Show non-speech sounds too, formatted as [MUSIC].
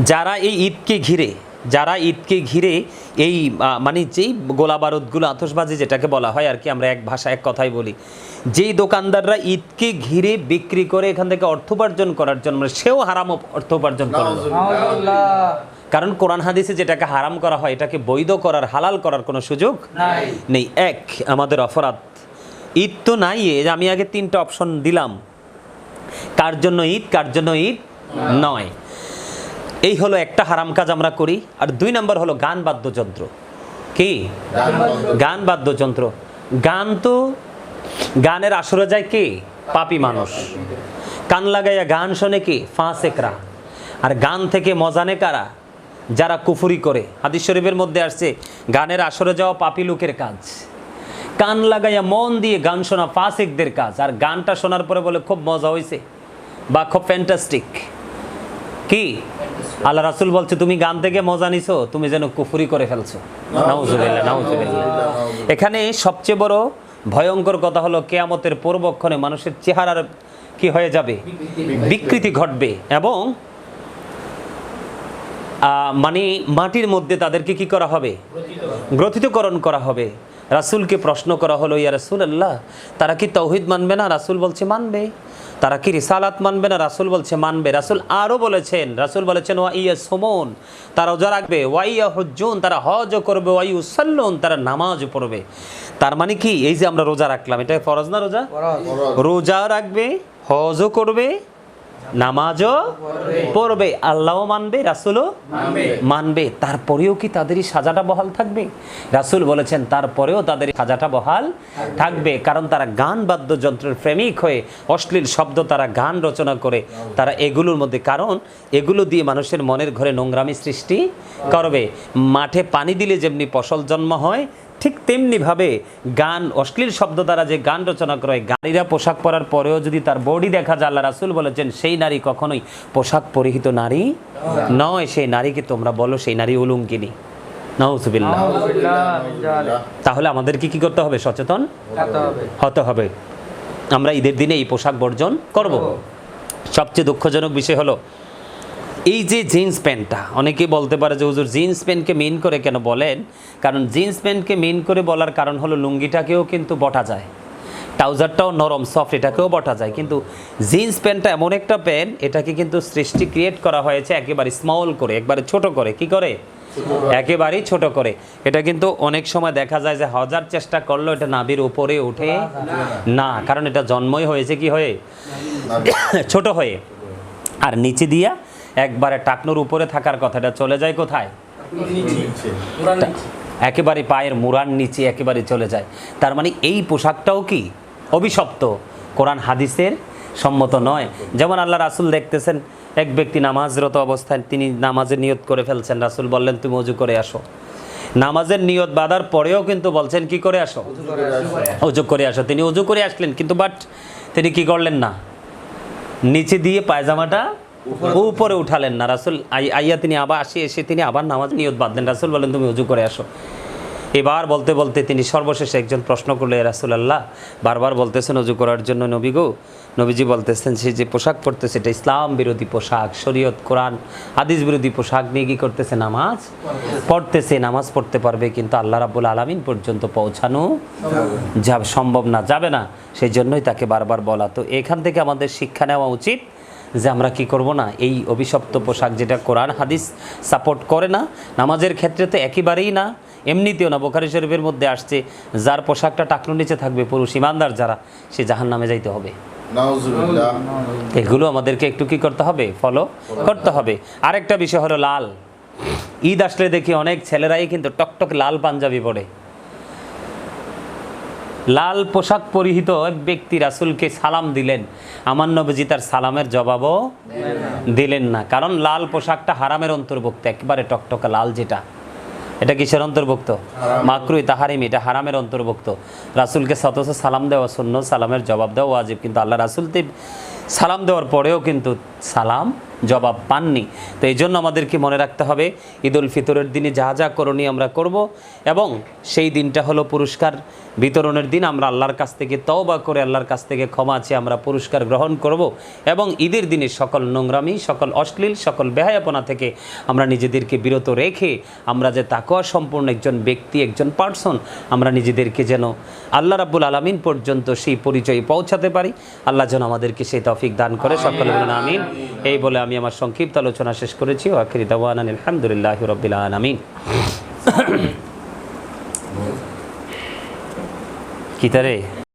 যারা এই ঈদকে ঘিরে যারা ঈদকে ঘিরে এই মানে যেই গোলা বারুদগুলো আতসবাজি যেটাকে বলা হয় আর কি আমরা এক ভাষা এক কথাই বলি যেই দোকানদাররা ঈদকে ঘিরে বিক্রি করে এখান থেকে অর্থ উপার্জন করার জন্য মানে সেও হারাম অর্থ উপার্জন করে কারণ কোরআন হাদিসে যেটাকে হারাম করা হয় এটাকে বৈধ করার হালাল করার কোনো সুযোগ নেই। এক আমাদের অপরাধ। ঈদ তো নাই আমি আগে তিনটা অপশন দিলাম। কার জন্য ঈদ কার জন্য ঈদ? নয়। এই হলো একটা হারাম কাজ আমরা করি, আর দুই নম্বর হলো গান বাদ্যযন্ত্র। কি? গান বাদ্যযন্ত্র। গান তো গানের আসরে যায় কে? পাপি মানুষ। কান লাগাইয়া গান শোনে কে? ফাঁসেকরা। আর গান থেকে মজানে কারা? যারা কুফুরি করে। হাদিস শরীফের মধ্যে আসছে, গানের আসরে যাওয়া পাপি লোকের কাজ। কান লাগাইয়া মন দিয়ে গান শোনা ফাসেকদের কাজ। আর গানটা শোনার পরে বলে, খুব মজা হয়েছে বা খুব ফ্যান্টাস্টিক কি? আল্লাহ রাসুল বলছে তুমি গান থেকে মজা নিছো তুমি যেন কুফুরি করে ফেলছো। নাউজুবিল্লাহ নাউজুবিল্লাহ এখানে সবচেয়ে বড় ভয়ঙ্কর কথা হলো কেয়ামতের পূর্বক্ষণে মানুষের চেহারার কি হয়ে যাবে? বিকৃতি ঘটবে। এবং মানে মাটির মধ্যে তাদেরকে কি করা হবে? গ্রথিতকরণ করা হবে। রাসূলকে প্রশ্ন করা হলো ইয়া রাসূল আল্লাহ তারা কি তৌহিদ মানবে না? রাসূল বলছে মানবে। তারা কি রিসালাত মানবে না? রাসূল বলছে মানবে। রাসূল আরও বলেছেন রাসূল বলেছেন ওয়া ইয়া সুমন তারা রোজা রাখবে। ওয়া ইয়া হুজ্জুন তারা হজও করবে। ওয়া ইউসাল্লুন তারা নামাজও পড়বে। তার মানে কি? এই যে আমরা রোজা রাখলাম এটা ফরজ না রোজা? রোজা রাখবে হজও করবে নামাজও পড়বে আল্লাহও মানবে রাসুলও মানবে। তারপরেও কি তাদেরই সাজাটা বহাল থাকবে? রাসুল বলেছেন তারপরেও তাদের সাজাটা বহাল থাকবে। কারণ তারা গান বাদ্যযন্ত্রের প্রেমিক হয়ে অশ্লীল শব্দ তারা গান রচনা করে। তারা এগুলোর মধ্যে কারণ এগুলো দিয়ে মানুষের মনের ঘরে নোংরামি সৃষ্টি করবে। মাঠে পানি দিলে যেমনি ফসল জন্ম হয় ঠিক তেমনিভাবে গান অশ্লীল শব্দ দ্বারা যে গান রচনা করে গাড়িরা পোশাক পরার পরেও যদি তার বডি দেখা যায় আল্লাহ রাসুল বলেছেন সেই নারী কখনোই পোশাক পরিহিত নারী নয় সেই নারীকে তোমরা বলো সেই নারী উলুঙ্কিনী নাউজুবিল্লাহ। তাহলে আমাদেরকে কি করতে হবে? সচেতন? হতে হবে। আমরা ঈদের দিনে এই পোশাক বর্জন করব। সবচেয়ে দুঃখজনক বিষয় হলো এই যে জিন্স প্যান্টটা অনেকেই বলতে পারে যে হুজুর জিন্স প্যান্টকে মেন করে কেন বলেন? কারণ জিন্স প্যান্টকে মেন করে বলার কারণ হলো লুঙ্গিটাকেও কিন্তু বটা যায় ট্রাউজারটাও নরম সফট এটাকেও বটা যায়। কিন্তু জিন্স প্যান্টটা এমন একটা প্যান্ট এটাকে কিন্তু সৃষ্টি ক্রিয়েট করা হয়েছে একেবারে স্মল করে একবারে ছোট করে। কি করে? একেবারেই ছোট করে। এটা কিন্তু অনেক সময় দেখা যায় যে হাজার চেষ্টা করল এটা নাভির উপরে ওঠে না কারণ এটা জন্মই হয়েছে কি হয়ে? [COUGHS] ছোট হয়ে। আর নিচে দিয়া একবারে টাকনোর উপরে থাকার কথাটা চলে যায় কোথায়? একেবারে পায়ের মুরার নিচে একেবারে চলে যায়। তার মানে এই পোশাকটাও কি? অভিশপ্ত। কোরআন হাদিসের সম্মত নয়। যেমন আল্লাহ রাসুল দেখতেছেন এক ব্যক্তি নামাজরত অবস্থায় তিনি নামাজের নিয়ত করে ফেলছেন। রাসুল বললেন তুমি অজু করে আসো। নামাজের নিয়ত বাঁধার পরেও কিন্তু বলছেন কি করে আসো? অজু করে আসো। তিনি অজু করে আসলেন কিন্তু বাট তিনি কি করলেন না? নিচে দিয়ে পায়জামাটা উপরে উঠালেন না। রাসুল আই- আইয়া তিনি আবার আসি এসে তিনি আবার নামাজ নিয়ত বাঁধলেন। রাসুল বলেন তুমি উজু করে আসো। এবার বলতে বলতে তিনি সর্বশেষে একজন প্রশ্ন করলে রাসুল আল্লাহ বারবার বলতেছেন উজু করার জন্য নবী গো? নবীজি বলতেছেন সে যে পোশাক পরতেছে এটা ইসলাম বিরোধী পোশাক শরীয়ত কোরআন হাদিস বিরোধী পোশাক নিয়ে কি করতেছে? নামাজ পড়তেছে। নামাজ পড়তে পারবে কিন্তু আল্লাহ রাবুল আলমিন পর্যন্ত পৌঁছানো যা সম্ভব না যাবে না। সেই জন্যই তাকে বারবার বলা। তো এখান থেকে আমাদের শিক্ষা নেওয়া উচিত। যে আমরা কি করব না? এই অভিশপ্ত পোশাক যেটা কোরআন হাদিস সাপোর্ট করে না নামাজের ক্ষেত্রে তো একেবারেই না। এমনিতেও না বোখারি শরীফের মধ্যে আসছে যার পোশাকটা টাকনুর নিচে থাকবে পুরুষ ইমানদার যারা সে জাহান নামে যাইতে হবে। এগুলো আমাদেরকে একটু কি করতে হবে? ফলো করতে হবে। আরেকটা বিষয় হলো লাল। ঈদ আসলে দেখি অনেক ছেলেরাই কিন্তু টকটক লাল পাঞ্জাবি পরে। লাল পোশাক পরিহিত এক ব্যক্তি রাসুলকে সালাম দিলেন। আমার নবীজি তার সালামের জবাবও দিলেন না। কারণ লাল পোশাকটা হারামের অন্তর্ভুক্ত একবারে টকটকা লাল যেটা। এটা কিসের অন্তর্ভুক্ত? মাকরুই তাহারিম এটা হারামের অন্তর্ভুক্ত। রাসুলকে সতস সালাম দেওয়া শূন্য সালামের জবাব দেওয়া ওয়াজিব কিন্তু আল্লাহ রাসুল সালাম দেওয়ার পরেও কিন্তু সালাম জবাব পাননি। তো এই জন্য আমাদেরকে মনে রাখতে হবে ঈদ উল ফিতরের দিনে যা যা করণীয় আমরা করব এবং সেই দিনটা হলো পুরস্কার বিতরণের দিন। আমরা আল্লাহর কাছ থেকে তওবা করে আল্লাহর কাছ থেকে ক্ষমা চেয়ে আমরা পুরস্কার গ্রহণ করব এবং ঈদের দিনে সকল নোংরামি, সকল অশ্লীল, সকল বেহায়াপনা থেকে আমরা নিজেদেরকে বিরত রেখে আমরা যে তাকোয়া সম্পূর্ণ একজন ব্যক্তি, একজন পার্সন আমরা নিজেদেরকে যেন আল্লাহ রাব্বুল আলামিন পর্যন্ত সেই পরিচয় পৌঁছাতে পারি। আল্লাহ যেন আমাদেরকে সেই তৌফিক দান করে সকলে বলেন আমিন। এই বলে আমি আমার সংক্ষিপ্ত আলোচনা শেষ করেছি। আখিরি দাওয়ান আলহামদুলিল্লাহ রবিল আমিন কি তারে?